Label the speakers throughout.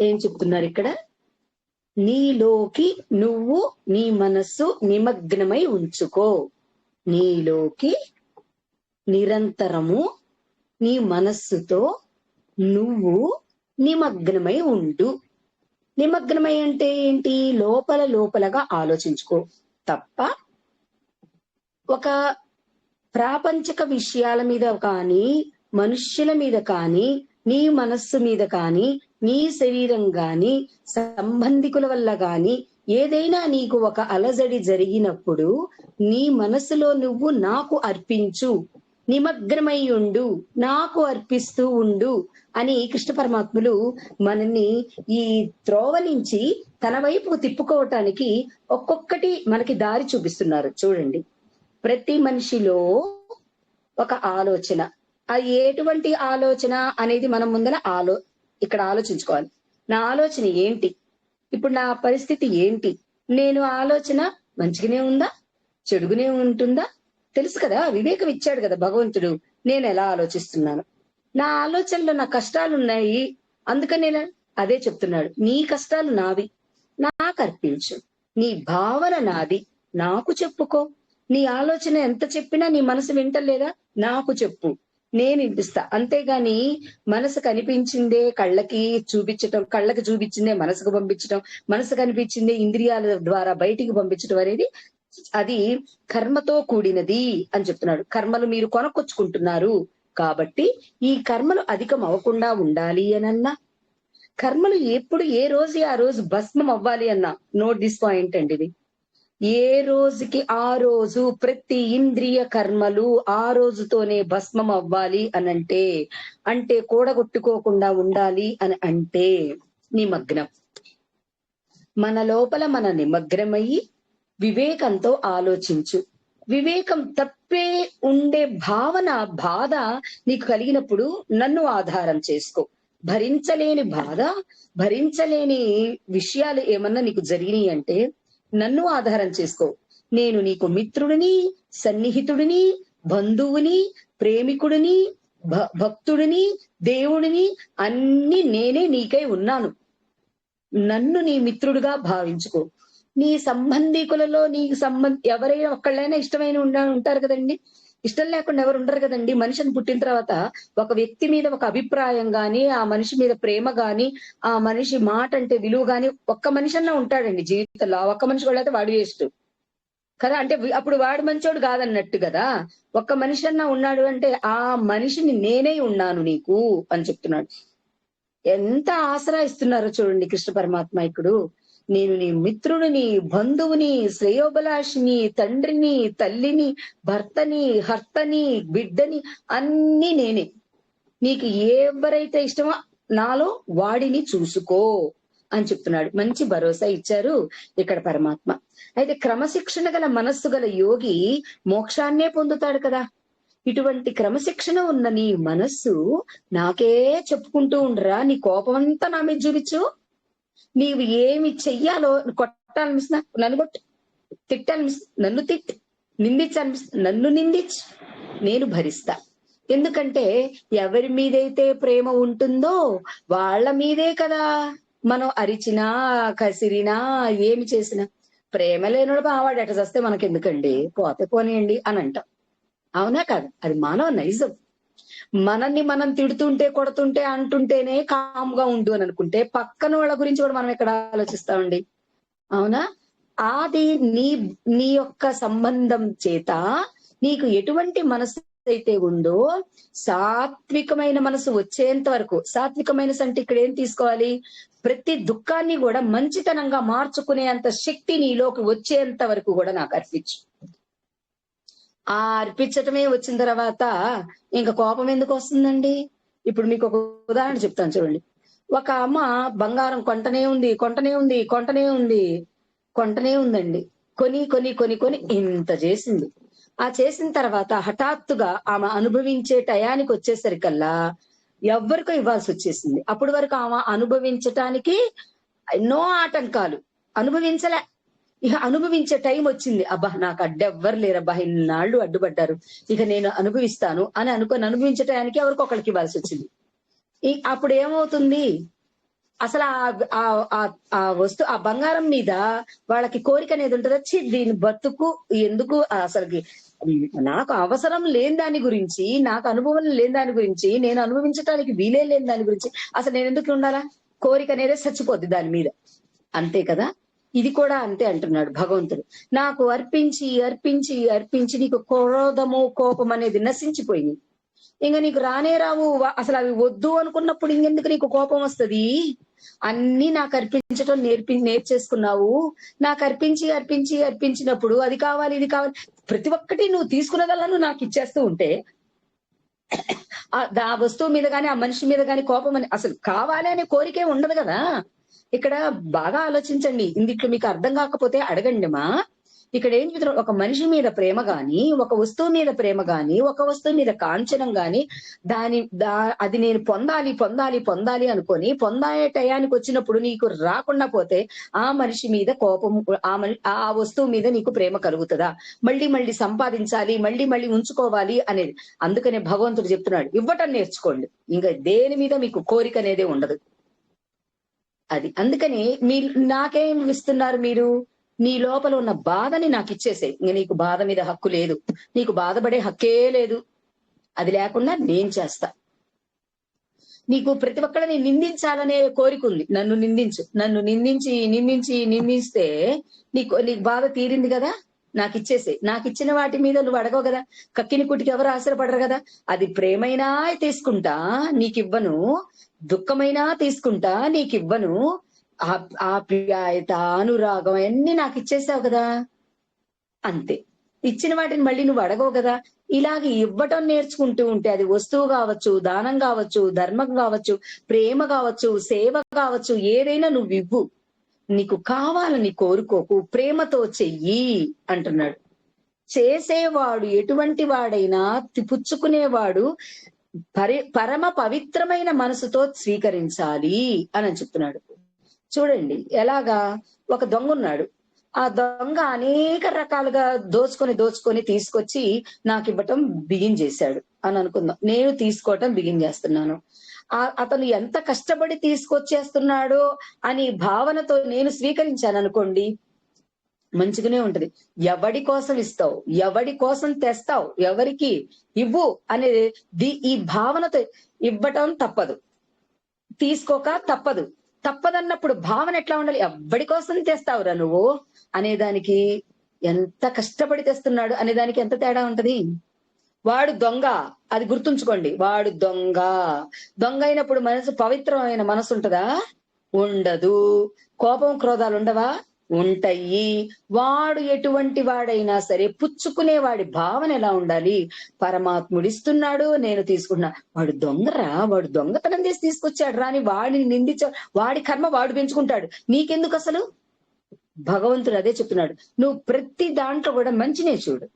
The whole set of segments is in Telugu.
Speaker 1: ఏం చెప్తున్నారు ఇక్కడ? నీలోకి నువ్వు నీ మనస్సు నిమగ్నమై ఉంచుకో. నీలోకి నిరంతరము నీ మనస్సుతో నువ్వు నిమగ్నమై ఉండు. నిమగ్నమై అంటే ఏంటి? లోపల లోపలగా ఆలోచించుకో. తప్ప ఒక ప్రాపంచక విషయాల మీద కానీ మనుష్యుల మీద కానీ నీ మనస్సు మీద కానీ నీ శరీరం గాని సంబంధికుల వల్ల గాని ఏదైనా నీకు ఒక అలజడి జరిగినప్పుడు నీ మనసులో నువ్వు నాకు అర్పించు నిమగ్నమై ఉండు నాకు అర్పిస్తూ ఉండు అని కృష్ణ పరమాత్ములు మనల్ని ఈ త్రోవ నుంచి తన వైపు తిప్పుకోవటానికి ఒక్కొక్కటి మనకి దారి చూపిస్తున్నారు. చూడండి. ప్రతి మనిషిలో ఒక ఆలోచన. ఆ ఎటువంటి ఆలోచన అనేది మనం ముందర ఆలో ఇక్కడ ఆలోచించుకోవాలి. నా ఆలోచన ఏంటి? ఇప్పుడు నా పరిస్థితి ఏంటి? నేను ఆలోచన మంచిగానే ఉందా? చెడుగునే ఉంటుందా? తెలుసు కదా వివేకం ఇచ్చాడు కదా భగవంతుడు. నేను ఎలా ఆలోచిస్తున్నాను? నా ఆలోచనలో నా కష్టాలు ఉన్నాయి. అందుకని నేను అదే చెప్తున్నాడు. నీ కష్టాలు నావి. నాకు అర్పించు. నీ భావన నాది. నాకు చెప్పుకో. నీ ఆలోచన ఎంత చెప్పినా నీ మనసు వింటలేదా? నాకు చెప్పు. నేను వినిపిస్తా అంతేగాని మనసు కనిపించిందే కళ్ళకి చూపించటం కళ్ళకి చూపించిందే మనసుకు పంపించటం మనసు కనిపించిందే ఇంద్రియాల ద్వారా బయటికి పంపించడం అనేది అది కర్మతో కూడినది అని చెప్తున్నాడు. కర్మలు మీరు కొనకొచ్చుకుంటున్నారు కాబట్టి ఈ కర్మలు అధికం అవ్వకుండా ఉండాలి అనన్నా కర్మలు ఎప్పుడు ఏ రోజు ఆ రోజు భస్మం అవ్వాలి అన్నా. నోట్ దిస్ పాయింట్ అండి ఇది. ఏ రోజుకి ఆ రోజు ప్రతి ఇంద్రియ కర్మలు ఆ రోజుతోనే భస్మం అవ్వాలి అనంటే అంటే కూడగొట్టుకోకుండా ఉండాలి అని అంటే నిమగ్నం. మన లోపల మన నిమగ్నమయ్యి వివేకంతో ఆలోచించు. వివేకం తప్పే ఉండే భావన బాధ నీకు కలిగినప్పుడు నన్ను ఆధారం చేసుకో. భరించలేని బాధ భరించలేని విషయాలు ఏమన్నా నీకు జరిగినాయి అంటే నన్ను ఆధారం చేసుకో. నేను నీకు మిత్రుడిని సన్నిహితుడిని బంధువుని ప్రేమికుడిని భక్తుడిని దేవుడిని అన్ని నేనే నీకై ఉన్నాను. నన్ను నీ మిత్రుడుగా భావించుకో. నీ సంబంధికులలో నీకు సంబంధ ఎవరైనా ఒక్కళ్ళైనా ఇష్టమైన ఉండ ఉంటారు కదండి. ఇష్టం లేకుండా ఎవరు ఉండరు కదండి. మనిషిని పుట్టిన తర్వాత ఒక వ్యక్తి మీద ఒక అభిప్రాయం గాని ఆ మనిషి మీద ప్రేమ గాని ఆ మనిషి మాట అంటే విలువ గాని ఒక్క మనిషి అన్న ఉంటాడండి జీవితంలో. ఒక్క మనిషి కూడా అయితే వాడు వేస్ట్. కదా? అంటే అప్పుడు వాడు మంచోడు కాదన్నట్టు కదా? ఒక్క మనిషి అన్నా ఉన్నాడు అంటే ఆ మనిషిని నేనే ఉన్నాను నీకు అని చెప్తున్నాడు. ఎంత ఆసరా ఇస్తున్నారో చూడండి కృష్ణ పరమాత్మ ఇప్పుడు. నేను నీ మిత్రుడిని బంధువుని శ్రేయోభిలాషిని తండ్రిని తల్లిని భర్తని హర్తని బిడ్డని అన్ని నేనే. నీకు ఎవరైతే ఇష్టమో నాలో వాడిని చూసుకో అని చెప్తున్నాడు. మంచి భరోసా ఇచ్చారు ఇక్కడ పరమాత్మ. అయితే క్రమశిక్షణ గల మనస్సు గల యోగి మోక్షాన్నే పొందుతాడు కదా. ఇటువంటి క్రమశిక్షణ ఉన్న నీ మనస్సు నాకే చెప్పుకుంటూ ఉండరా? నీ కోపం అంతా నా మీద చూపించు. నీవు ఏమి చెయ్యాలో కొట్టాలనిపిస్తున్నా నన్ను కొట్టు. తిట్టాలనిపిస్తుంది నన్ను తిట్టి నిందించాలనిపిస్తుంది నన్ను నిందించు. నేను భరిస్తా. ఎందుకంటే ఎవరి మీదైతే ప్రేమ ఉంటుందో వాళ్ళ మీదే కదా మనం అరిచినా కసిరినా ఏమి చేసినా. ప్రేమ లేనోడు బావాడు ఎట చేస్తే మనకెందుకండి? పోతే పోనీయండి అని అంటాం. అవునా కాదు? అది మానవ నైజం. మనల్ని మనం తిడుతుంటే కొడుతుంటే అంటుంటేనే కామ్గా ఉండు అని అనుకుంటే పక్కన వాళ్ళ గురించి కూడా మనం ఎక్కడ ఆలోచిస్తామండి? అవునా? అది నీ నీ యొక్క సంబంధం చేత నీకు ఎటువంటి మనసు అయితే ఉందో సాత్వికమైన మనసు వచ్చేంత వరకు సాత్వికమైన అంటే ఇక్కడ ఏం తీసుకోవాలి? ప్రతి దుఃఖాన్ని కూడా మంచితనంగా మార్చుకునే అంత శక్తి నీలోకి వచ్చేంత వరకు కూడా నాకు అర్పించు. ఆ అర్పించటమే వచ్చిన తర్వాత ఇంకా కోపం ఎందుకు వస్తుందండి? ఇప్పుడు మీకు ఒక ఉదాహరణ చెప్తాను చూడండి. ఒక అమ్మ బంగారం కొంటనే ఉంది కొంటనే ఉంది కొంటనే ఉంది కొంటనే ఉందండి. కొని కొని కొని కొని ఇంత చేసింది. ఆ చేసిన తర్వాత హఠాత్తుగా ఆమె అనుభవించే టయానికి వచ్చేసరికల్లా ఎవరికో ఇవ్వాల్సి వచ్చేసింది. అప్పటి వరకు ఆమె అనుభవించటానికి ఎన్నో ఆటంకాలు. అనుభవించలే. ఇక అనుభవించే టైం వచ్చింది. అబ్బా నాకు అడ్డెవ్వరు లేరబ్బా ఇన్నాళ్ళు అడ్డుపడ్డారు. ఇక నేను అనుభవిస్తాను అని అనుకొని అనుభవించే టయానికి ఎవరికి ఒకరికి ఇవ్వాల్సి వచ్చింది. అప్పుడు ఏమవుతుంది? అసలు ఆ- ఆ- ఆ- వస్తు ఆ బంగారం మీద వాళ్ళకి కోరిక అనేది ఉంటుందా? చి దీని బతుకు ఎందుకు అసలుకి? నాకు అవసరం లేని దాని గురించి నాకు అనుభవం లేని దాని గురించి నేను అనుభవించడానికి వీలే లేని దాని గురించి అసలు నేను ఎందుకు ఉండాలా? కోరిక అనేది చచ్చిపోద్ది దాని మీద. అంతే కదా? ఇది కూడా అంతే అంటున్నాడు భగవంతుడు. నాకు అర్పించి అర్పించి అర్పించి నీకు క్రోధము కోపం అనేది నశించిపోయింది. ఇంకా నీకు రానే రావు. అసలు అవి వద్దు అనుకున్నప్పుడు ఇంకెందుకు నీకు కోపం వస్తది? అన్ని నాకు అర్పించటం నేర్పి నేర్చేసుకున్నావు. నాకు అర్పించి అర్పించి అర్పించినప్పుడు అది కావాలి ఇది కావాలి. ప్రతి ఒక్కటి నువ్వు తీసుకున్నదల్లా నువ్వు నాకు ఇచ్చేస్తూ ఉంటే ఆ దా వస్తువు మీద కానీ ఆ మనిషి మీద కానీ కోపం అని అసలు కావాలి అనే కోరికే ఉండదు కదా. ఇక్కడ బాగా ఆలోచించండి. ఇందిట్లో మీకు అర్థం కాకపోతే అడగండి మా ఇక్కడ ఏం చెప్తున్నారు? ఒక మనిషి మీద ప్రేమ గాని ఒక వస్తువు మీద ప్రేమ గాని ఒక వస్తువు మీద కాంచనం గాని దాని దా అది నేను పొందాలి పొందాలి పొందాలి అనుకొని పొందాలే టయానికి వచ్చినప్పుడు నీకు రాకుండా పోతే ఆ మనిషి మీద కోపం ఆ ఆ వస్తువు మీద నీకు ప్రేమ కలుగుతుందా? మళ్ళీ మళ్ళీ సంపాదించాలి మళ్ళీ మళ్ళీ ఉంచుకోవాలి అనేది. అందుకనే భగవంతుడు చెప్తున్నాడు ఇవ్వటం నేర్చుకోండి. ఇంకా దేని మీద మీకు కోరిక అనేదే ఉండదు. అది. అందుకని మీ నాకేం ఇస్తున్నారు మీరు? నీ లోపల ఉన్న బాధని నాకు ఇచ్చేసే ఇంక నీకు బాధ మీద హక్కు లేదు. నీకు బాధపడే హక్కే లేదు. అది లేకుండా నేను చేస్తా. నీకు ప్రతి ఒక్కరిని నిందించాలనే కోరిక ఉంది. నన్ను నిందించు. నన్ను నిందించి నిందించి నిందిస్తే నీకు నీకు బాధ తీరింది కదా? నాకు ఇచ్చేసే నాకు ఇచ్చిన వాటి మీద నువ్వు అడగవు కదా. కక్కిని కుటికి ఎవరు ఆశ్రపడరు కదా. అది ప్రేమైనా తీసుకుంటా నీకివ్వను. దుఃఖమైనా తీసుకుంటా నీకివ్వను. ఆ ఆప్యాయత అనురాగం అన్ని నాకు ఇచ్చేసావు కదా. అంతే. ఇచ్చిన వాటిని మళ్ళీ నువ్వు అడగవు కదా. ఇలాగ ఇవ్వటం నేర్చుకుంటూ ఉంటే అది వస్తువు కావచ్చు దానం కావచ్చు ధర్మం కావచ్చు ప్రేమ కావచ్చు సేవ కావచ్చు ఏదైనా నువ్వు ఇవ్వు నీకు కావాలని కోరుకోకు ప్రేమతో చెయ్యి అంటున్నాడు. చేసేవాడు ఎటువంటి వాడైనా తి- పుచ్చుకునేవాడు పరి పరమ పవిత్రమైన మనసుతో స్వీకరించాలి అని చెప్తున్నాడు. చూడండి ఎలాగా ఒక దొంగ ఉన్నాడు ఆ దొంగ అనేక రకాలుగా దోచుకొని దోచుకొని తీసుకొచ్చి నాకు ఇవ్వటం బిగిన్ చేశాడు. అని అనుకుందాం. నేను తీసుకోవటం బిగిన్ చేస్తున్నాను. అతను ఎంత కష్టపడి తీసుకొచ్చేస్తున్నాడో అని భావనతో నేను స్వీకరించాను అనుకోండి. మంచిగానే ఉంటది. ఎవడి కోసం ఇస్తావు? ఎవడి కోసం తెస్తావు? ఎవరికి ఇవ్వు అనేది ఈ భావనతో ఇవ్వటం తప్పదు. తీసుకోక తప్పదు. తప్పదన్నప్పుడు భావన ఎట్లా ఉండాలి? ఎవడి కోసం తెస్తావురా నువ్వు? అనేదానికి ఎంత కష్టపడి తెస్తున్నాడు అనేదానికి ఎంత తేడా ఉంటది? వాడు దొంగ. అది గుర్తుంచుకోండి. వాడు దొంగ. దొంగ అయినప్పుడు మనసు పవిత్రమైన మనసు ఉంటదా? ఉండదు. కోపం క్రోధాలు ఉండవా? ఉంటాయి. వాడు ఎటువంటి వాడైనా సరే పుచ్చుకునే వాడి భావన ఎలా ఉండాలి? పరమాత్ముడు ఇస్తున్నాడు నేను తీసుకున్నా వాడు దొంగరా? వాడు దొంగతనం చేసి తీసుకొచ్చాడు రాని వాడిని నిందించ వాడి కర్మ వాడు పెంచుకుంటాడు. నీకెందుకు అసలు? భగవంతుడు అదే చెప్తున్నాడు. నువ్వు ప్రతి దాంట్లో కూడా మంచినే చూడు.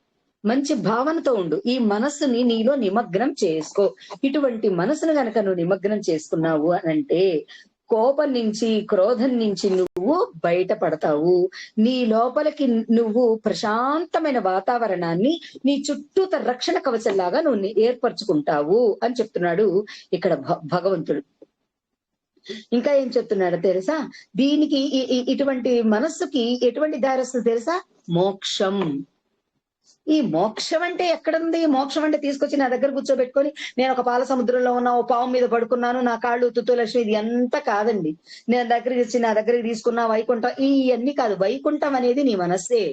Speaker 1: మంచి భావనతో ఉండు. ఈ మనస్సుని నీలో నిమగ్నం చేసుకో. ఇటువంటి మనసును గనక నువ్వు నిమగ్నం చేసుకున్నావు అని అంటే కోపం నుంచి క్రోధం నుంచి నువ్వు బయటపడతావు. నీ లోపలికి నువ్వు ప్రశాంతమైన వాతావరణాన్ని నీ చుట్టూత రక్షణ కవచంలాగా నువ్వు ఏర్పరచుకుంటావు అని చెప్తున్నాడు ఇక్కడ భ- భగవంతుడు. ఇంకా ఏం చెప్తున్నాడు తెలుసా? దీనికి ఇటువంటి మనస్సుకి ఎటువంటి దారి తెలుసా? మోక్షం. ఈ మోక్షం అంటే ఎక్కడుంది? మోక్షం అంటే తీసుకొచ్చి నా దగ్గర కూర్చోబెట్టుకొని నేను ఒక పాల సముద్రంలో ఉన్న ఓ పాము మీద పడుకున్నాను నా కాళ్ళు తుత్తు లక్ష్మి ఇది ఎంత కాదండి. నేను దగ్గరికి ఇచ్చి నా దగ్గరికి తీసుకున్న వైకుంఠం ఇవన్నీ కాదు. వైకుంఠం అనేది నీ మనస్సే.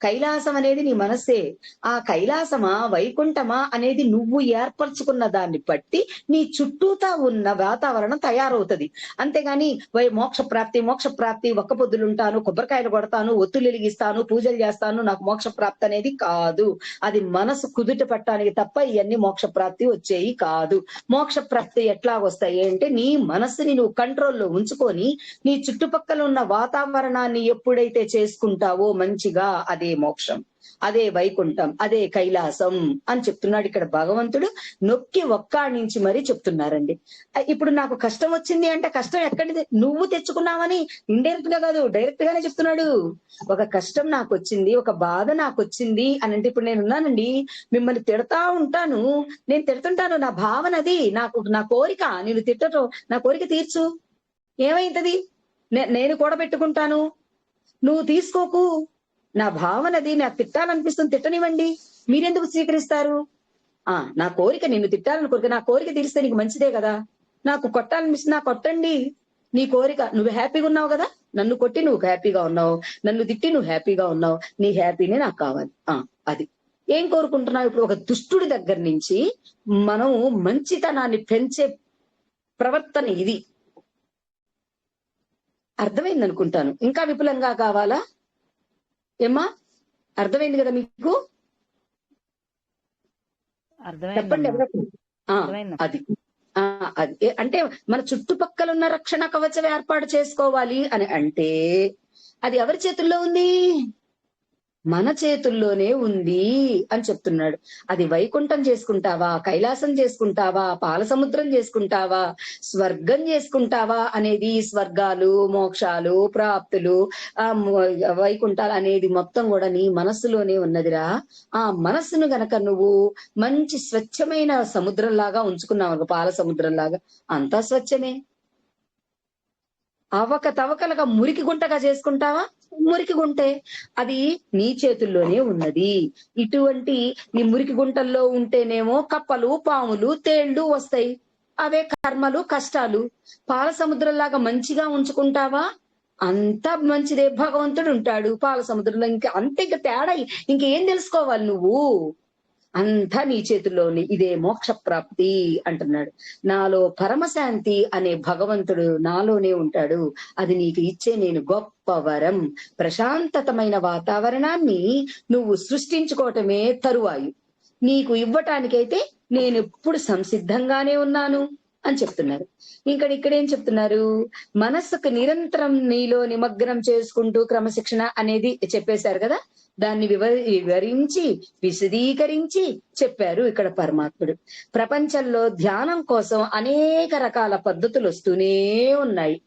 Speaker 1: కైలాసం అనేది నీ మనస్సే. ఆ కైలాసమా వైకుంఠమా అనేది నువ్వు ఏర్పరచుకున్న దాన్ని బట్టి నీ చుట్టూతా ఉన్న వాతావరణం తయారవుతది. అంతేగాని వై మోక్ష ప్రాప్తి మోక్ష ప్రాప్తి ఒక్క పొద్దులుంటాను కొబ్బరికాయలు కొడతాను ఒత్తులు వెలిగిస్తాను పూజలు చేస్తాను నాకు మోక్ష ప్రాప్తి అనేది కాదు. అది మనసు కుదుట పట్టడానికి తప్ప ఇవన్నీ మోక్ష ప్రాప్తి వచ్చేవి కాదు. మోక్ష ప్రాప్తి ఎట్లా వస్తాయి అంటే నీ మనస్సుని నువ్వు కంట్రోల్లో ఉంచుకొని నీ చుట్టుపక్కల ఉన్న వాతావరణాన్ని ఎప్పుడైతే చేసుకుంటావో మంచిగా అదే మోక్షం అదే వైకుంఠం అదే కైలాసం అని చెప్తున్నాడు ఇక్కడ భగవంతుడు. నొక్కి ఒక్కాడి నుంచి మరీ చెప్తున్నారండి. ఇప్పుడు నాకు కష్టం వచ్చింది అంటే కష్టం ఎక్కడిది? నువ్వు తెచ్చుకున్నావని ఇండైరెక్ట్గా కాదు డైరెక్ట్ గానే చెప్తున్నాడు. ఒక కష్టం నాకు వచ్చింది ఒక బాధ నాకు వచ్చింది అని అంటే ఇప్పుడు నేను ఉన్నానండి మిమ్మల్ని తిడతా ఉంటాను. నేను తిడుతుంటాను నా భావన అది నాకు నా కోరిక నేను తిట్టడం నా కోరిక తీర్చు. ఏమైతుంది నే- నేను కూడబెట్టుకుంటాను. నువ్వు తీసుకోకు. నా భావనది నాకు తిట్టాలనిపిస్తుంది తిట్టనివ్వండి. మీరెందుకు స్వీకరిస్తారు? ఆ నా కోరిక నిన్ను తిట్టాలని కోరిక నా కోరిక తీరిస్తే నీకు మంచిదే కదా. నాకు కొట్టాలనిపిస్తుంది నా కొట్టండి. నీ కోరిక నువ్వు హ్యాపీగా ఉన్నావు కదా? నన్ను కొట్టి నువ్వు హ్యాపీగా ఉన్నావు. నన్ను తిట్టి నువ్వు హ్యాపీగా ఉన్నావు. నీ హ్యాపీనే నాకు కావాలి. ఆ అది. ఏం కోరుకుంటున్నావు? ఇప్పుడు ఒక దుష్టుడి దగ్గర నుంచి మనం మంచితనాన్ని పెంచే ప్రవర్తన ఇది. అర్థమైంది అనుకుంటాను ఇంకా విపులంగా కావాలా? ఏమ్మా? అర్థమైంది కదా మీకు? చెప్పండి ఎవరికి? అది. ఆ అది. అంటే మన చుట్టుపక్కల ఉన్న రక్షణ కవచం ఏర్పాటు చేసుకోవాలి అని అంటే అది ఎవరి చేతుల్లో ఉంది? మన చేతుల్లోనే ఉంది అని చెప్తున్నాడు. అది వైకుంఠం చేసుకుంటావా? కైలాసం చేసుకుంటావా? పాల సముద్రం చేసుకుంటావా? స్వర్గం చేసుకుంటావా? అనేది స్వర్గాలు మోక్షాలు ప్రాప్తులు ఆ వైకుంఠాలు అనేది మొత్తం కూడా నీ మనస్సులోనే ఉన్నదిరా. ఆ మనస్సును గనక నువ్వు మంచి స్వచ్ఛమైన సముద్రంలాగా ఉంచుకున్నావు అనుకో, పాల సముద్రంలాగా అంతా స్వచ్ఛమే. అవక తవకలుగా మురికి గుంటగా చేసుకుంటావా? మురికి గుంటే అది నీ చేతుల్లోనే ఉన్నది. ఇటువంటి ఈ మురికి గుంటల్లో ఉంటేనేమో కప్పలు పాములు తేళ్ళు వస్తాయి. అవే కర్మలు కష్టాలు. పాల సముద్రంలాగా మంచిగా ఉంచుకుంటావా? అంతా మంచిదే. భగవంతుడు ఉంటాడు పాల సముద్రంలో ఇంకా అంతే ఇంకా తేడా. ఇంకేం తెలుసుకోవాలి నువ్వు? అంతా నీ చేతుల్లోని ఇదే మోక్ష ప్రాప్తి అంటున్నాడు. నాలో పరమశాంతి అనే భగవంతుడు నాలోనే ఉంటాడు. అది నీకు ఇచ్చే నేను గొప్ప వరం. ప్రశాంతతమైన వాతావరణాన్ని నువ్వు సృష్టించుకోవటమే తరువాయు. నీకు ఇవ్వటానికైతే నేను ఎప్పుడు సంసిద్ధంగానే ఉన్నాను. అని చెప్తున్నారు. ఇంకా ఇక్కడ ఏం చెప్తున్నారు? మనస్సుకు నిరంతరం నీలో నిమగ్నం చేసుకుంటూ క్రమశిక్షణ అనేది చెప్పేశారు కదా? దాన్ని వివ- వివరించి విశదీకరించి చెప్పారు ఇక్కడ పరమాత్ముడు. ప్రపంచంలో ధ్యానం కోసం అనేక రకాల పద్ధతులు వస్తూనే ఉన్నాయి.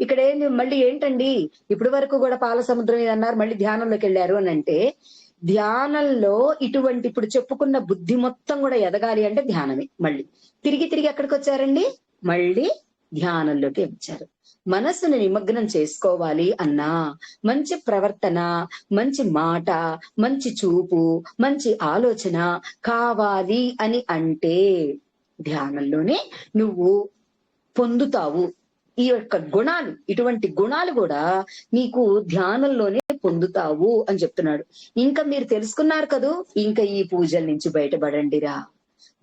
Speaker 1: ఇక్కడ ఏంది మళ్ళీ ఏంటండి? ఇప్పటి వరకు కూడా పాల సముద్రం ఇది అన్నారు మళ్ళీ ధ్యానంలోకి వెళ్ళారు అని అంటే ధ్యానంలో ఇటువంటి ఇప్పుడు చెప్పుకున్న బుద్ధి మొత్తం కూడా ఎదగాలి అంటే ధ్యానమే మళ్ళీ. తిరిగి తిరిగి ఎక్కడికి వచ్చారండి? మళ్ళీ ధ్యానంలోకి వచ్చారు. మనస్సును నిమగ్నం చేసుకోవాలి అన్నా మంచి ప్రవర్తన మంచి మాట మంచి చూపు మంచి ఆలోచన కావాలి అని అంటే ధ్యానంలోనే నువ్వు పొందుతావు. ఈ యొక్క గుణాలు ఇటువంటి గుణాలు కూడా నీకు ధ్యానంలోనే పొందుతావు అని చెప్తున్నాడు. ఇంకా మీరు తెలుసుకున్నారు కదూ ఇంకా ఈ పూజల నుంచి బయటపడండిరా.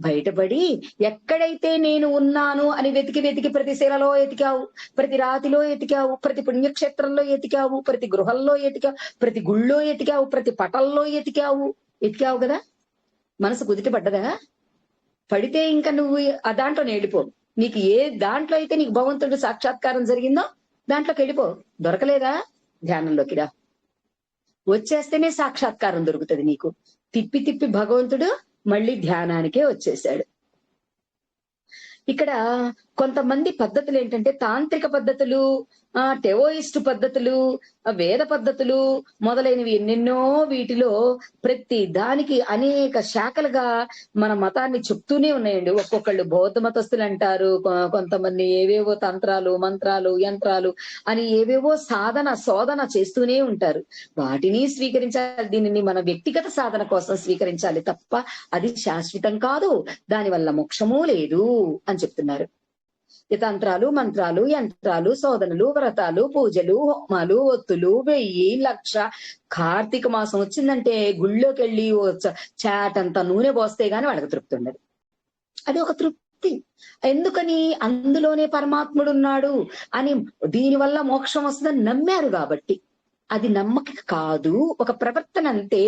Speaker 1: బయటపడి ఎక్కడైతే నేను ఉన్నాను అని వెతికి వెతికి ప్రతి శిలలో ఎతికావు ప్రతి రాతిలో ఎతికావు ప్రతి పుణ్యక్షేత్రంలో ఎతికావు ప్రతి గృహంలో ఎతికావు ప్రతి గుళ్ళో ఎతికావు ప్రతి పటల్లో ఎతికావు. ఎతికావు కదా? మనసు కుదిటి పడ్డదా పడితే ఇంకా నువ్వు ఆ దాంట్లో నేడిపో నీకు ఏ దాంట్లో అయితే నీకు భగవంతుడు సాక్షాత్కారం జరిగిందో దాంట్లోకి వెళ్ళిపో. దొరకలేదా? ధ్యానంలోకి రా. వచ్చేస్తేనే సాక్షాత్కారం దొరుకుతుంది నీకు. తిప్పి తిప్పి భగవంతుడు మళ్ళీ ధ్యానానికే వచ్చేసాడు ఇక్కడ కొంతమంది పద్ధతులు ఏంటంటే తాంత్రిక పద్ధతులు ఆ టెవోయిస్ట్ పద్ధతులు ఆ వేద పద్ధతులు మొదలైనవి ఎన్నెన్నో వీటిలో ప్రతి దానికి అనేక శాఖలుగా మన మతాన్ని చెప్తూనే ఉన్నాయండి. ఒక్కొక్కళ్ళు బౌద్ధ మతస్థులు అంటారు కొ- కొంతమంది ఏవేవో తంత్రాలు మంత్రాలు యంత్రాలు అని ఏవేవో సాధన శోధన చేస్తూనే ఉంటారు. వాటిని స్వీకరించాలి దీనిని మన వ్యక్తిగత సాధన కోసం స్వీకరించాలి తప్ప అది శాశ్వతం కాదు. దాని వల్ల మోక్షము లేదు అని చెప్తున్నారు. తంత్రాలు మంత్రాలు యంత్రాలు శోధనలు వ్రతాలు పూజలు హోమాలు ఒత్తులు వెయ్యి లక్ష. కార్తీక మాసం వచ్చిందంటే గుళ్ళోకి వెళ్ళి ఓ చ- చాటంత నూనె పోస్తే గాని వాళ్ళకి తృప్తి ఉండదు. అది ఒక తృప్తి. ఎందుకని? అందులోనే పరమాత్ముడు ఉన్నాడు అని దీనివల్ల మోక్షం వస్తుందని నమ్మారు కాబట్టి. అది నమ్మక కాదు. ఒక ప్రవర్తన అంతే.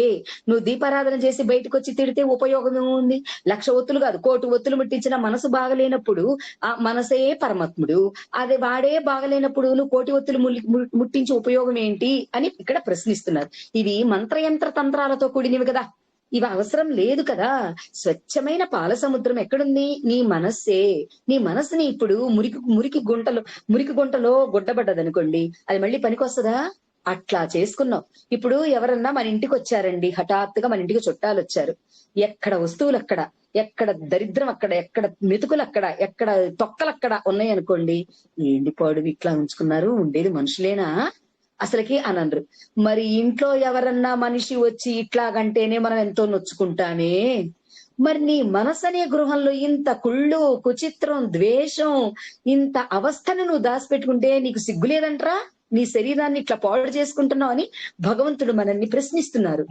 Speaker 1: నువ్వు దీపారాధన చేసి బయటకు వచ్చి తిడితే ఉపయోగం ఏముంది? లక్ష ఒత్తులు కాదు కోటి ఒత్తులు ముట్టించిన మనసు బాగలేనప్పుడు ఆ మనసే పరమాత్ముడు. అది వాడే బాగలేనప్పుడు నువ్వు కోటి ఒత్తులు ముట్టించి ఉపయోగం ఏంటి అని ఇక్కడ ప్రశ్నిస్తున్నారు. ఇవి మంత్రయంత్ర తంత్రాలతో కూడినవి కదా. ఇవి అవసరం లేదు కదా. స్వచ్ఛమైన పాల సముద్రం ఎక్కడుంది? నీ మనస్సే. నీ మనస్సుని ఇప్పుడు మురికి మురికి గుంటలో మురికి గుంటలో గుడ్డబడ్డదనుకోండి. అది మళ్ళీ పనికొస్తుందా? అట్లా చేసుకున్నాం. ఇప్పుడు ఎవరన్నా మన ఇంటికి వచ్చారండి హఠాత్తుగా మన ఇంటికి చుట్టాలు వచ్చారు. ఎక్కడ వస్తువులు అక్కడ ఎక్కడ దరిద్రం అక్కడ ఎక్కడ మెతుకులు అక్కడ ఎక్కడ తొక్కలు అక్కడ ఉన్నాయి అనుకోండి ఏంటి పాడు ఇట్లా ఉంచుకున్నారు? ఉండేది మనుషులేనా? అసలుకి అనరు మరి ఇంట్లో ఎవరన్నా మనిషి వచ్చి ఇట్లాగంటేనే మనం ఎంతో నొచ్చుకుంటామే? మరి నీ మనసు అనే గృహంలో ఇంత కుళ్ళు కుచిత్రం ద్వేషం ఇంత అవస్థను నువ్వు దాచిపెట్టుకుంటే నీకు సిగ్గు లేదంటరా నీ శరీరాన్ని ఇట్లా పాడు చేసుకుంటున్నావు అని భగవంతుడు మనల్ని ప్రశ్నిస్తున్నారు.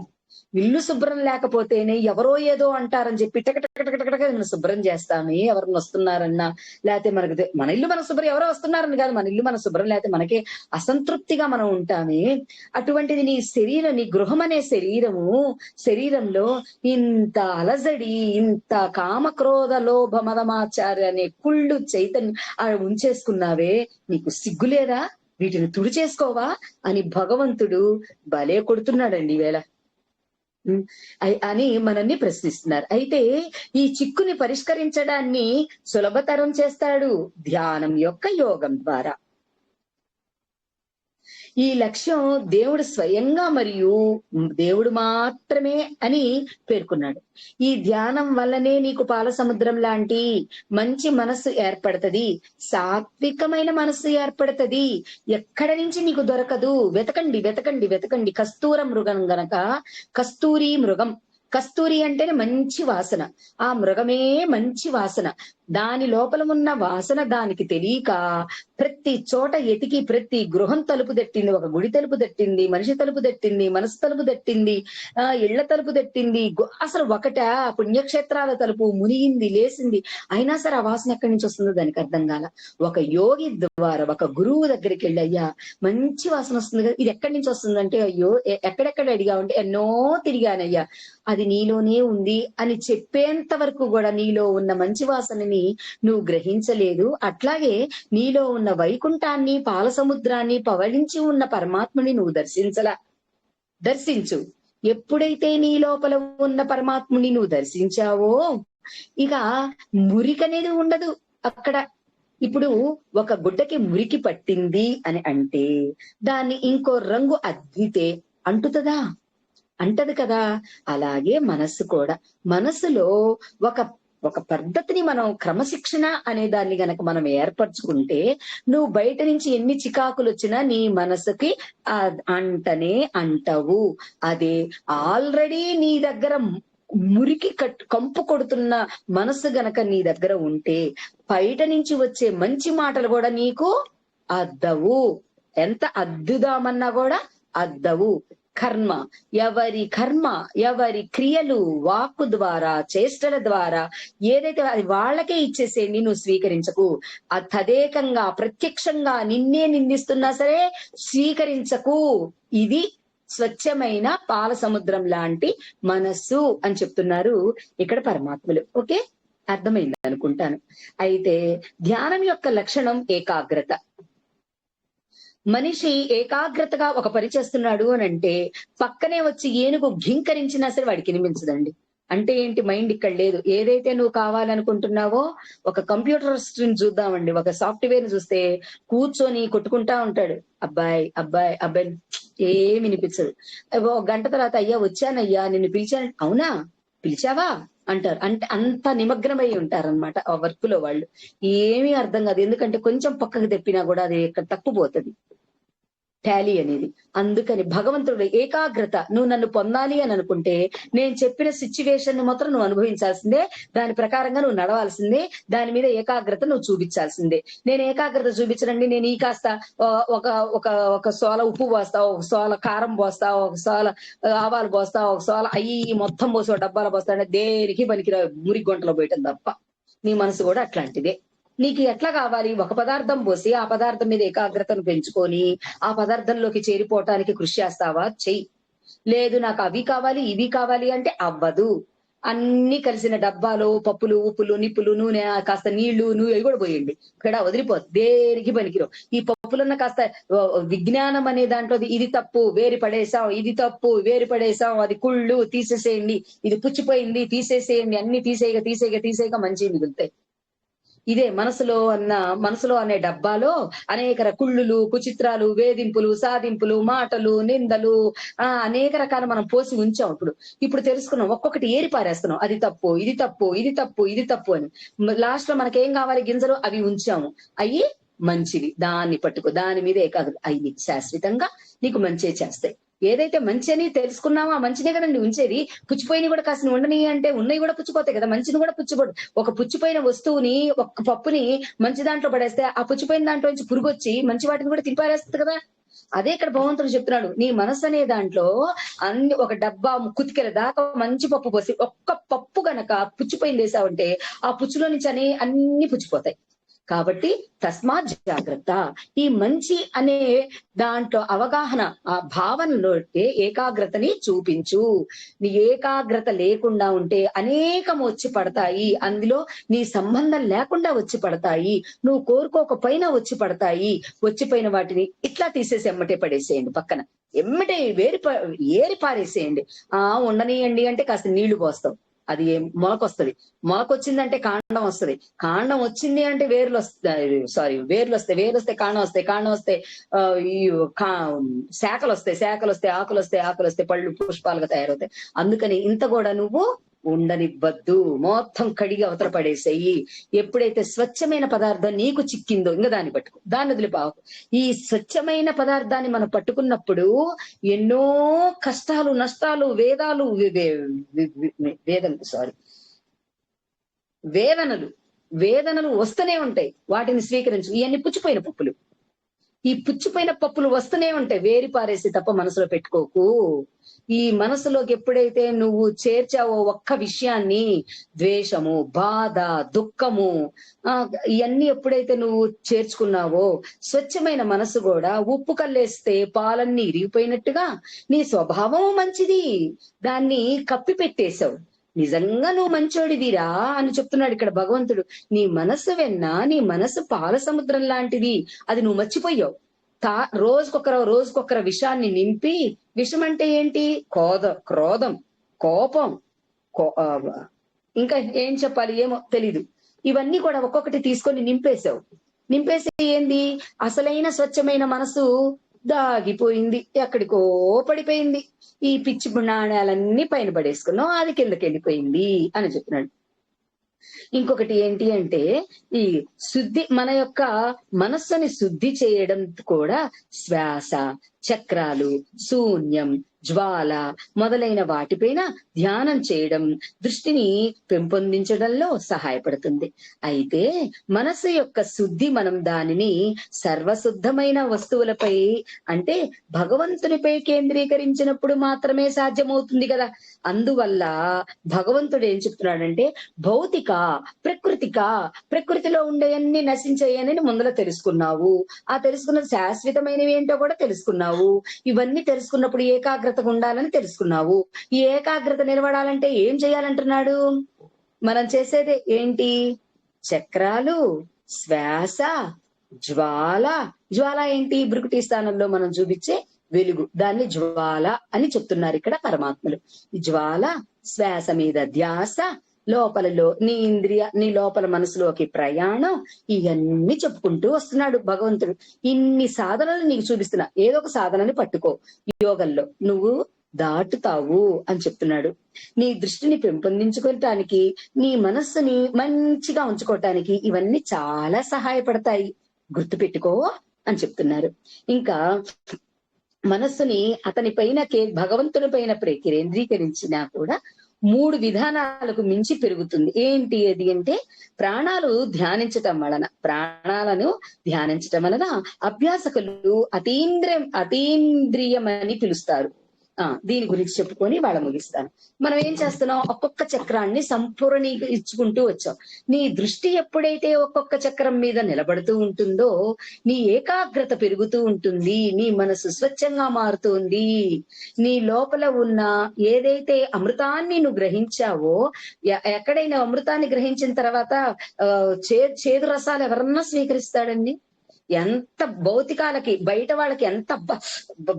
Speaker 1: ఇల్లు శుభ్రం లేకపోతేనే ఎవరో ఏదో అంటారని చెప్పి టకటకటకటకటక మనం శుభ్రం చేస్తామే ఎవరిని వస్తున్నారన్నా లేకపోతే మనకు మన ఇల్లు మన శుభ్రం ఎవరో వస్తున్నారని కాదు మన ఇల్లు మన శుభ్రం లేకపోతే మనకే అసంతృప్తిగా మనం ఉంటామే. అటువంటిది నీ శరీరం నీ గృహం అనే శరీరము శరీరంలో ఇంత అలజడి ఇంత కామక్రోధ లోభ మదమాచార్య అనే కుళ్ళు చైతన్యం ఉంచేసుకున్నావే నీకు సిగ్గులేదా? వీటిని తుడిచేసుకోవా అని భగవంతుడు భలే కొడుతున్నాడండి ఈవేళ. అని మనల్ని ప్రశ్నిస్తున్నారు. అయితే ఈ చిక్కుని పరిష్కరించడాన్ని సులభతరం చేస్తాడు ధ్యానం యొక్క యోగం ద్వారా. ఈ లక్ష్యం దేవుడు స్వయంగా మరియు దేవుడు మాత్రమే అని పేర్కొన్నాడు. ఈ ధ్యానం వల్లనే నీకు పాల సముద్రం లాంటి మంచి మనస్సు ఏర్పడుతుంది. సాత్వికమైన మనస్సు ఏర్పడుతుంది. ఎక్కడ నుంచి నీకు దొరకదు? వెతకండి వెతకండి వెతకండి. కస్తూర మృగం గనక కస్తూరి మృగం. కస్తూరి అంటేనే మంచి వాసన. ఆ మృగమే మంచి వాసన. దాని లోపల ఉన్న వాసన దానికి తెలియక ప్రతి చోట ఎతికి ప్రతి గృహం తలుపు తట్టింది ఒక గుడి తలుపు తట్టింది మనిషి తలుపు తట్టింది మనసు తలుపు తట్టింది ఆ ఇళ్ళ తలుపు తట్టింది అసలు ఒకట పుణ్యక్షేత్రాల తలుపు మునిగింది లేసింది. అయినా సరే ఆ వాసన ఎక్కడి నుంచి వస్తుందో దానికి అర్థం కాల. ఒక యోగి ద్వారా ఒక గురువు దగ్గరికి వెళ్ళి అయ్యా మంచి వాసన వస్తుంది కదా ఇది ఎక్కడి నుంచి వస్తుందంటే అయ్యో ఎక్కడెక్కడ అడిగా ఉంటే ఎన్నో తిరిగానయ్యా. అది నీలోనే ఉంది అని చెప్పేంత వరకు కూడా నీలో ఉన్న మంచి వాసనని నువ్వు గ్రహించలేదు. అట్లాగే నీలో ఉన్న వైకుంఠాన్ని పాల సముద్రాన్ని పవళించి ఉన్న పరమాత్ముని నువ్వు దర్శించలా. దర్శించు. ఎప్పుడైతే నీ లోపల ఉన్న పరమాత్ముని నువ్వు దర్శించావో ఇక మురికనేది ఉండదు అక్కడ. ఇప్పుడు ఒక గుడ్డకి మురికి పట్టింది అని అంటే దాన్ని ఇంకో రంగు అద్దితే అంటుతదా? అంటది కదా. అలాగే మనస్సు కూడా. మనస్సులో ఒక ఒక పద్ధతిని మనం క్రమశిక్షణ అనే దాన్ని గనక మనం ఏర్పరచుకుంటే నువ్వు బయట నుంచి ఎన్ని చికాకులు వచ్చినా నీ మనసుకి అంటనే అంటవు. అదే ఆల్రెడీ నీ దగ్గర మురికి కట్ కంపు కొడుతున్న మనసు గనక నీ దగ్గర ఉంటే బయట నుంచి వచ్చే మంచి మాటలు కూడా నీకు అద్దవు. ఎంత అద్దుదామన్నా కూడా అద్దవు. కర్మ ఎవరి కర్మ ఎవరి క్రియలు వాక్కు ద్వారా చేష్టల ద్వారా ఏదైతే అది వాళ్ళకే ఇచ్చేసే నిన్ను స్వీకరించకు. ఆ తదేకంగా ప్రత్యక్షంగా నిన్నే నిందిస్తున్నా సరే స్వీకరించకు. ఇది స్వచ్ఛమైన పాల సముద్రం లాంటి మనస్సు అని చెప్తున్నారు ఇక్కడ పరమాత్ములు. ఓకే? అర్థమైంది అనుకుంటాను. అయితే ధ్యానం యొక్క లక్షణం ఏకాగ్రత. మనిషి ఏకాగ్రతగా ఒక పని చేస్తున్నాడు అని అంటే పక్కనే వచ్చి ఏనుగు ఘింకరించినా సరే వాడికి వినిపించదండి. అంటే ఏంటి? మైండ్ ఇక్కడ లేదు. ఏదైతే నువ్వు కావాలనుకుంటున్నావో ఒక కంప్యూటర్ స్క్రీన్ చూద్దామండి. ఒక సాఫ్ట్వేర్ చూస్తే కూర్చొని కొట్టుకుంటా ఉంటాడు. అబ్బాయి అబ్బాయి అబ్బాయి ఏమి వినిపించదు. ఓ గంట తర్వాత అయ్యా వచ్చానయ్యా నిన్ను పిలిచాను. అవునా? పిలిచావా? అంటారు. అంటే అంత నిమగ్నమై ఉంటారన్నమాట ఆ వర్క్లో వాళ్ళు. ఏమీ అర్థం కాదు. ఎందుకంటే కొంచెం పక్కకు తెప్పినా కూడా అది ఇక్కడ తప్పుపోతుంది టాలీ అనేది. అందుకని భగవంతుడు ఏకాగ్రత నువ్వు నన్ను పొందాలి అని అనుకుంటే నేను చెప్పిన సిచ్యువేషన్ మాత్రం నువ్వు అనుభవించాల్సిందే. దాని ప్రకారంగా నువ్వు నడవాల్సిందే. దాని మీద ఏకాగ్రత నువ్వు చూపించాల్సిందే. నేను ఏకాగ్రత చూపించనండి. నేను ఈ కాస్త ఒక ఒక ఒక సోల ఉప్పు పోస్తా ఒక సోల కారం పోస్తా ఒక సోల ఆవాలు పోస్తా ఒక సోల అయ్యి మొత్తం పోసి ఒక డబ్బాలో పోస్తా అంటే దేనికి పనికిరా మురి గుంటలో పోయటం తప్ప. నీ మనసు కూడా అట్లాంటిదే. నీకు ఎట్లా కావాలి? ఒక పదార్థం పోసి ఆ పదార్థం మీద ఏకాగ్రతను పెంచుకొని ఆ పదార్థంలోకి చేరిపోవటానికి కృషి చేస్తావా? చెయ్యి లేదు నాకు అవి కావాలి ఇవి కావాలి అంటే అవ్వదు. అన్ని కలిసిన డబ్బాలు పప్పులు ఉప్పులు నిప్పులు నూనె కాస్త నీళ్ళు నువ్వు అవి కూడా పోయండి. ఇక్కడ వదిలిపోదు దేనికి పనికిరావు. ఈ పప్పులున్న కాస్త విజ్ఞానం అనే దాంట్లో ఇది తప్పు వేరు పడేసాం ఇది తప్పు వేరు పడేసాం అది కుళ్ళు తీసేసేయండి ఇది పుచ్చిపోయింది తీసేసేయండి అన్ని తీసేయగా తీసేయగా తీసేయగా మంచి మిగులుతాయి. ఇదే మనసులో అన్న మనసులో అనే డబ్బాలో అనేక కుళ్ళులు కుచిత్రాలు వేధింపులు సాధింపులు మాటలు నిందలు ఆ అనేక రకాలు మనం పోసి ఉంచాం ఇప్పుడు. ఇప్పుడు తెలుసుకున్నాం ఒక్కొక్కటి ఏరి పారేస్తున్నాం. అది తప్పు ఇది తప్పు ఇది తప్పు ఇది తప్పు అని. లాస్ట్లో మనకేం కావాలి గింజలు? అవి ఉంచాము. అయ్యి మంచివి. దాన్ని పట్టుకో దాని మీద ఏకాగ్రత అవి నీకు శాశ్వతంగా నీకు మంచి చేస్తాయి. ఏదైతే మంచి అని తెలుసుకున్నామో ఆ మంచినే కదండి ఉంచేది? పుచ్చిపోయినవి కూడా కాసిన ఉండని అంటే ఉన్నవి కూడా పుచ్చిపోతాయి కదా మంచిని కూడా పుచ్చిపోదు ఒక పుచ్చిపోయిన వస్తువుని ఒక పప్పుని మంచి దాంట్లో పడేస్తే ఆ పుచ్చిపోయిన దాంట్లో నుంచి పురుగు వచ్చి మంచి వాటిని కూడా తింపారేస్తుంది కదా? అదే ఇక్కడ భగవంతుడు చెప్తున్నాడు నీ మనసు అనే దాంట్లో అన్ని ఒక డబ్బా కుతికెల దాకా మంచి పప్పు పోసి ఒక్క పప్పు గనక పుచ్చిపోయింది వేసావంటే ఆ పుచ్చులో నుంచి అన్ని పుచ్చిపోతాయి. కాబట్టి తస్మాత్ జాగ్రత్త. ఈ మంచి అనే దాంట్లో అవగాహన ఆ భావనలో ఏకాగ్రతని చూపించు. నీ ఏకాగ్రత లేకుండా ఉంటే అనేకం వచ్చి పడతాయి. అందులో నీ సంబంధం లేకుండా వచ్చి పడతాయి. నువ్వు కోరుకోకపోయినా వచ్చి పడతాయి. వచ్చిపోయిన వాటిని ఇట్లా తీసేసి ఎమ్మటే పడేసేయండి పక్కన. ఎమ్మటే వేరి ఏరి పారేసేయండి ఆ ఉండనియండి అంటే కాస్త నీళ్ళు పోస్తాం అది ఏం మొలకొస్తది. మొలకొచ్చిందంటే కాండం వస్తది. కాండం వచ్చింది అంటే వేర్లు వస్తాయి సారీ వేర్లు వస్తాయి. వేర్లు వస్తే కాండం వస్తాయి. కాండం వస్తే ఈ కా- శాఖలు వస్తాయి. శాఖలు వస్తాయి ఆకులు వస్తాయి. ఆకులు వస్తాయి పళ్ళు పుష్పాలుగా తయారవుతాయి. అందుకని ఇంత కూడా నువ్వు ఉండనివ్వద్దు. మొత్తం కడిగి అవతల పడేసేయి. ఎప్పుడైతే స్వచ్ఛమైన పదార్థం నీకు చిక్కిందో ఇంకా దాన్ని పట్టుకు. దాన్ని వదిలిపావు ఈ స్వచ్ఛమైన పదార్థాన్ని మనం పట్టుకున్నప్పుడు ఎన్నో కష్టాలు నష్టాలు వేదాలు వేదం సారీ. వేదనలు వేదనలు వస్తూనే ఉంటాయి. వాటిని స్వీకరించు. ఇవన్నీ పుచ్చిపోయిన పప్పులు. ఈ పుచ్చిపోయిన పప్పులు వస్తూనే ఉంటాయి. వేరి పారేసి తప్ప మనసులో పెట్టుకోకు. ఈ మనసులోకి ఎప్పుడైతే నువ్వు చేర్చావో ఒక్క విషయాన్ని ద్వేషము బాధ దుఃఖము ఆ ఇవన్నీ ఎప్పుడైతే నువ్వు చేర్చుకున్నావో స్వచ్ఛమైన మనసు కూడా ఉప్పు కల్లేస్తే పాలన్నీ ఇరిగిపోయినట్టుగా నీ స్వభావం మంచిది. దాన్ని కప్పి పెట్టేశావు నిజంగా నువ్వు మంచోడిదిరా అని చెప్తున్నాడు ఇక్కడ భగవంతుడు. నీ మనసు వెన్న నీ మనసు పాల సముద్రం లాంటిది. అది నువ్వు మర్చిపోయావు. తా రోజుకొకర రోజుకొకర విషాన్ని నింపి విషం అంటే ఏంటి? కోద క్రోధం కోపం కో- ఇంకా ఏం చెప్పాలి ఏమో తెలీదు. ఇవన్నీ కూడా ఒక్కొక్కటి తీసుకొని నింపేశావు. నింపేసే ఏంది? అసలైన స్వచ్ఛమైన మనసు దాగిపోయింది ఎక్కడికో పడిపోయింది. ఈ పిచ్చి నాణ్యాలన్నీ పైన పడేసుకున్నాం. అది కిందకి వెళ్ళిపోయింది అని చెప్తున్నాడు ఇంకొకటి ఏంటి అంటే ఈ శుద్ధి మన యొక్క మనస్సుని శుద్ధి చేయడం కూడా శ్వాస చక్రాలు శూన్యం జ్వాల మొదలైన వాటిపైన ధ్యానం చేయడం దృష్టిని పెంపొందించడంలో సహాయపడుతుంది. అయితే మనసు యొక్క శుద్ధి మనం దానిని సర్వశుద్ధమైన వస్తువులపై అంటే భగవంతునిపై కేంద్రీకరించినప్పుడు మాత్రమే సాధ్యమవుతుంది కదా. అందువల్ల భగవంతుడు ఏం చెప్తున్నాడంటే భౌతిక ప్రకృతిక ప్రకృతిలో ఉండేవన్నీ నశించాయని ముందర తెలుసుకున్నావు. ఆ తెలుసుకున్న శాశ్వతమైనవి ఏంటో కూడా తెలుసుకున్నావు. ఇవన్నీ తెలుసుకున్నప్పుడు ఏకాగ్రతగా ఉండాలని తెలుసుకున్నావు. ఈ ఏకాగ్రత నిలబడాలంటే ఏం చేయాలంటున్నాడు? మనం చేసేది ఏంటి? చక్రాలు శ్వాస జ్వాల. జ్వాల ఏంటి? బ్రుకుటి స్థానంలో మనం చూపించే వెలుగు. దాన్ని జ్వాల అని చెప్తున్నారు ఇక్కడ పరమాత్మలు. జ్వాల శ్వాస మీద ధ్యాస లోపలలో నీ ఇంద్రియ నీ లోపల మనసులోకి ప్రయాణం ఇవన్నీ చెప్పుకుంటూ వస్తున్నాడు భగవంతుడు. ఇన్ని సాధనలు నీకు చూపిస్తున్నా. ఏదో ఒక సాధనని పట్టుకో. యోగంలో నువ్వు దాటుతావు అని చెప్తున్నాడు. నీ దృష్టిని పెంపొందించుకోవటానికి నీ మనస్సుని మంచిగా ఉంచుకోవటానికి ఇవన్నీ చాలా సహాయపడతాయి. గుర్తుపెట్టుకో అని చెప్తున్నారు. ఇంకా మనస్సుని అతని పైన కే- భగవంతుని పైన ప్రకేంద్రీకరించినా కూడా మూడు విధానాలకు మించి పెరుగుతుంది. ఏంటి అది అంటే ప్రాణాలు ధ్యానించటం వలన ప్రాణాలను ధ్యానించటం వలన అభ్యాసకులు అతీంద్రియం అతీంద్రియమని పిలుస్తారు. దీని గురించి చెప్పుకొని వాళ్ళ ముగిస్తాను. మనం ఏం చేస్తున్నాం? ఒక్కొక్క చక్రాన్ని సంపూర్ణీకరించుకుంటూ వచ్చాం. నీ దృష్టి ఎప్పుడైతే ఒక్కొక్క చక్రం మీద నిలబడుతూ ఉంటుందో నీ ఏకాగ్రత పెరుగుతూ ఉంటుంది నీ మనసు స్వచ్ఛంగా మారుతుంది నీ లోపల ఉన్న ఏదైతే అమృతాన్ని నువ్వు గ్రహించావో ఎ- ఎక్కడైనా అమృతాన్ని గ్రహించిన తర్వాత ఆ, చే చేదు రసాలు ఎవరన్నా స్వీకరిస్తాడండి? ఎంత భౌతికాలకి బయట వాళ్ళకి ఎంత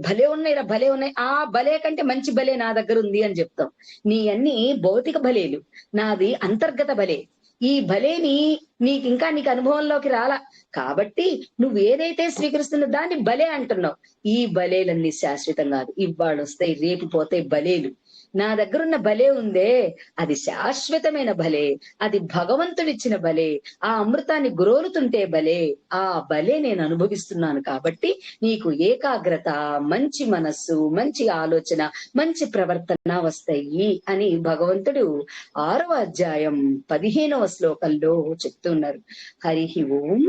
Speaker 1: భలే ఉన్నాయి రా భలే ఉన్నాయి. ఆ భలే కంటే మంచి భలే నా దగ్గర ఉంది అని చెప్తాం. నీ అన్ని భౌతిక భలేలు నాది అంతర్గత భలే. ఈ భలేని నీకు ఇంకా నీకు అనుభవంలోకి రాలా. కాబట్టి నువ్వు ఏదైతే స్వీకరిస్తున్న దాన్ని భలే అంటున్నావు. ఈ బలేలన్నీ శాశ్వతం కాదు. ఇవాళ వస్తాయి రేపు పోతాయి బలేలు నా దగ్గర ఉన్న బలే ఉందే. అది శాశ్వతమైన బలే. అది భగవంతుడిచ్చిన బలే. ఆ అమృతాన్ని గురోలుతుంటే బలే. ఆ బలే నేను అనుభవిస్తున్నాను కాబట్టి నీకు ఏకాగ్రత మంచి మనస్సు మంచి ఆలోచన మంచి ప్రవర్తన వస్తాయి అని భగవంతుడు ఆరవ అధ్యాయం పదిహేనవ శ్లోకంలో చెప్తున్నారు. హరి ఓం